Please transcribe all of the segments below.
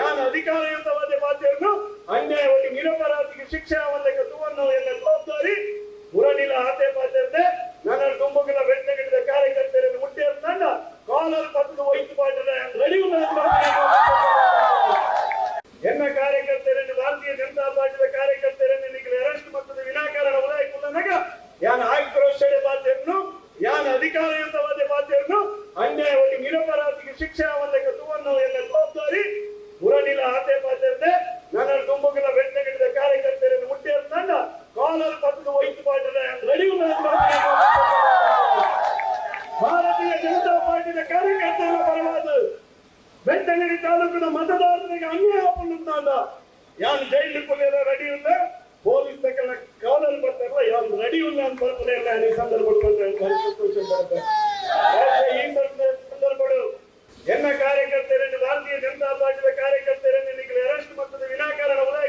ಯಾನ ಅಧಿಕಾರಯುತವಾದ ಬಾಧ್ಯವನ್ನು ಅನ್ಯಾಯವಾಗಿ ನಿರಪರಾಧಿಗೆ ಶಿಕ್ಷೆ ಅವರಿಗೆ ತುವನ್ನು ಎಲ್ಲ ಮುರಣಿಲ ಆತೆ ಬಾಧ್ಯತೆ ನನ್ನ ತುಂಬುಗಳ ಬೆಟ್ಟಗಿಡಿದ ಕಾರ್ಯಕರ್ತರನ್ನು ಮುಟ್ಟಿ ಅಂತ ಕಾಲರ್ ಪತ್ರದ ವಹಿಸಿ ಮಾಡಿದ ರೆಡಿ ಎನ್ನ ಕಾರ್ಯಕರ್ತರನ್ನು ಭಾರತೀಯ ಜನತಾ ಪಾರ್ಟಿಯ ಕಾರ್ಯಕರ್ತರನ್ನು ನಿಮಗೆ ಅರೆಸ್ಟ್ ಮತ್ತು ವಿನಾಕಾರಣ ಉದಾಯ ಕುಲ್ಲನಗ ಯಾನ ಆಕ್ರೋಶದ ಬಾಧ್ಯವನ್ನು ಯಾನ ಅಧಿಕಾರಯುತವಾದ ಬಾಧ್ಯವನ್ನು ಅನ್ಯಾಯವಾಗಿ ನಿರಪರಾಧಿಗೆ ಶಿಕ್ಷೆ ಅವರಿಗೆ ತುವನ್ನು ಎಲ್ಲ ಜವಾಬ್ದಾರಿ ಮುರಣಿಲ ಆತೆ ಬಾಧ್ಯತೆ ನನ್ನ ತುಂಬುಗಳ ಬೆಟ್ಟಗಿಡಿದ ಕಾರ್ಯಕರ್ತರನ್ನು ಮುಟ್ಟಿ ತಂಡ ಕಾಲರ್ ಪಕ್ಕದ ವೈದ್ಯ ಪಾಠದ ರೆಡಿ ಭಾರತೀಯ ಜನತಾ ಪಾರ್ಟಿಯ ಕಾರ್ಯಕರ್ತರ ಪರವಾದ ಬೆಟ್ಟಂಗಡಿ ತಾಲೂಕಿನ ಮತದಾರರಿಗೆ ಅನ್ಯಾಯ ಪಡುತ್ತಾನ ಯಾರು ಜೈಲು ಕೊಲೆಯರ ರೆಡಿ ಇಲ್ಲ. ಪೊಲೀಸ್ ತಕ್ಕ ಕಾಲಲ್ಲಿ ಬರ್ತಾರಲ್ಲ, ಯಾರು ರೆಡಿ ಇಲ್ಲ ಅಂತ ಬರ್ತಾರೆ ಇಲ್ಲ ಈ ಸಂದರ್ಭ ಈ ಸಂದ- ಸಂದರ್ಭಗಳು ಎನ್ನ ಕಾರ್ಯಕರ್ತರನ್ನು ಭಾರತೀಯ ಜನತಾ ಪಾರ್ಟಿಯ ಕಾರ್ಯಕರ್ತರನ್ನು ನಿಮಗೆ ಅರೆಸ್ಟ್ ಮತ್ತು ವಿನಾಕಾರಣ ಉದಾಯ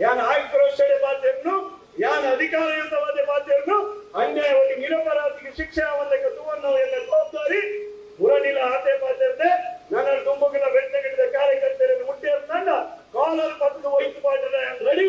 ಯಾರು ಆಕ್ರೋಶದ ಯಾನ್ ಯಾನ ಅಧಿಕಾರಯುತವಾದ ಬಾಧ್ಯವನ್ನು ಅನ್ಯಾಯವಾಗಿ ನಿರಪರಾಧಿಗೆ ಶಿಕ್ಷೆ ಅವರಿಗೆ ತುವನ್ನು ಎಲ್ಲ ಜವಾಬ್ದಾರಿ. ಮುರಣಿಲ ಆತೆ ಬಾಧ್ಯತೆ ನನ್ನ ತುಂಬುಗಳ ಬೆಟ್ಟಗಿಡಿದ ಕಾರ್ಯಕರ್ತರನ್ನು ಮುಟ್ಟಿ ತಂಡ ಕಾಲರ್ ಪಕ್ಕದ ವಹಿಸಿ ಪಾಠದ ರೆಡಿ